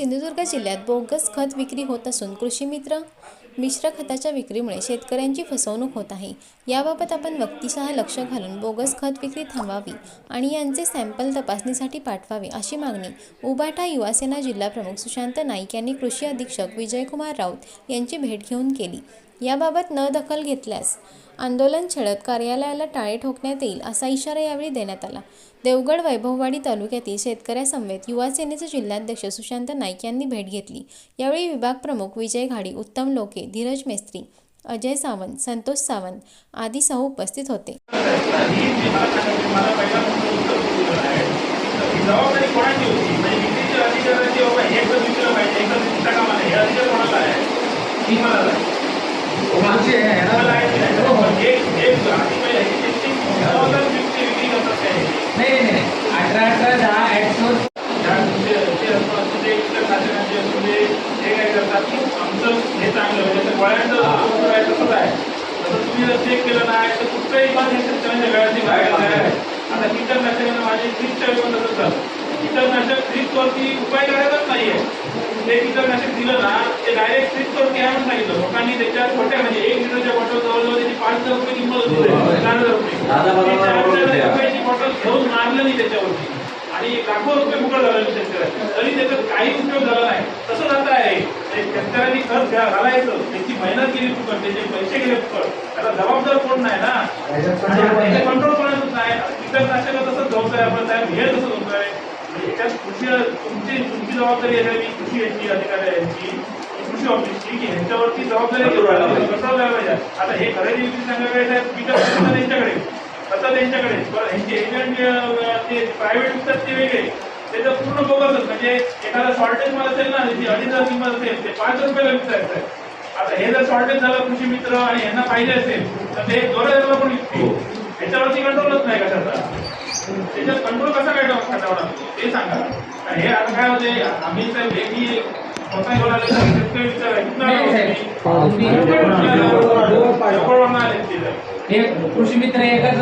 सिंधुदुर्ग जिल्ह्यात बोगस खत विक्री होत असून कृषी मित्र मिश्र खताच्या विक्रीमुळे शेतकऱ्यांची फसवणूक होत आहे. याबाबत आपण व्यक्तिशः लक्ष घालून बोगस खत विक्री थांबवावी आणि यांचे सॅम्पल तपासणीसाठी पाठवावे अशी मागणी उबाटा युवासेना जिल्हाप्रमुख सुशांत नाईक यांनी कृषी अधीक्षक विजयकुमार राऊत यांची भेट घेऊन केली. याबाबत न दखल घेतल्यास आंदोलन छेडत कार्यालयाला टाळे ठोकण्यात येईल असा इशारा यावेळी देण्यात आला. देवगड वैभववाडी तालुक्यातील शेतकऱ्यासमवेत युवा सेनेचे जिल्हाध्यक्ष सुशांत नाईक यांनी भेट घेतली. यावेळी विभाग प्रमुख विजय घाडी उत्तम लोके धीरज मेस्त्री अजय सावंत संतोष सावंत आदी सह उपस्थित होते. अठरा अठरा दहा ऍक्टवर हे असू दे असू दे हे काय करतात की आमचं हे चांगलं म्हणजे गोळ्यांचं आहे तसंच आहे तसं तुम्ही जर चेक केलं नाही. तर कुठल्याही माझ्या हे शेतकऱ्यांच्या बाहेर आहे आता कीटकनाशकांना माझे कीटकनाशक दिलं ना ते डायरेक्ट ट्रीपवरती आहे म्हणून सांगितलं. लोकांनी त्याच्या छोट्या म्हणजे एक लिटरच्या बॉटल जवळजवळ त्याची पाच हजार रुपये किंमत होती. चार हजार रुपये. दादा बरोबर ते चार हजार होते. रुपयाची बॉटल घेऊन मारलं नाही त्याच्यावरती. आणि लाखो रुपये फुकट झाले शेतकऱ्याचे तरी त्याचा काही उपयोग झाला नाही. तसंच आता आहे. शेतकऱ्यांनी घ्या- घालायचं त्याची मेहनत केली फुकट. त्याचे पैसे गेले फुकट. त्याला जबाबदार कोण नाही ना? कंट्रोल कोणाच नाही. कीटकनाशक तसंच जबाबदारी आपण साहेब हे तसंच होत आहे. म्हणजे याच्यात कृषी तुमची तुमची जबाबदारी आहे कृषी यांची अधिकारी यांची कृषी ऑफिसची की ह्यांच्यावरती जबाबदारी करायला पाहिजे? आता हे खरेदी विक्री सांगायला कीटकनाशक त्यांच्याकडे आता त्यांच्याकडे. बरं ह्यांचे एजंट ते प्रायव्हेट विकतात ते वेगळे. ते तर पूर्ण बोगसच म्हणजे एखादा शॉर्टेज माल असेल ना त्याची अडीच हजार किंमत असेल ते पाच रुपयाला विकतायत साहेब. आता हे जर शॉर्टेज झालं कृषी मित्र आणि यांना पाहिजे असेल तर ते दोन हजारला पण विकतील. ह्याच्यावरती कंट्रोलच नाही कशाचा त्याच्यात कंट्रोल कसा काय ठेवणार ते सांगा आणि हे आता काय होते आम्ही तर हे की स्वतः आहे. साहेब. शेतकरी विचार. हे कृषी मित्र एकच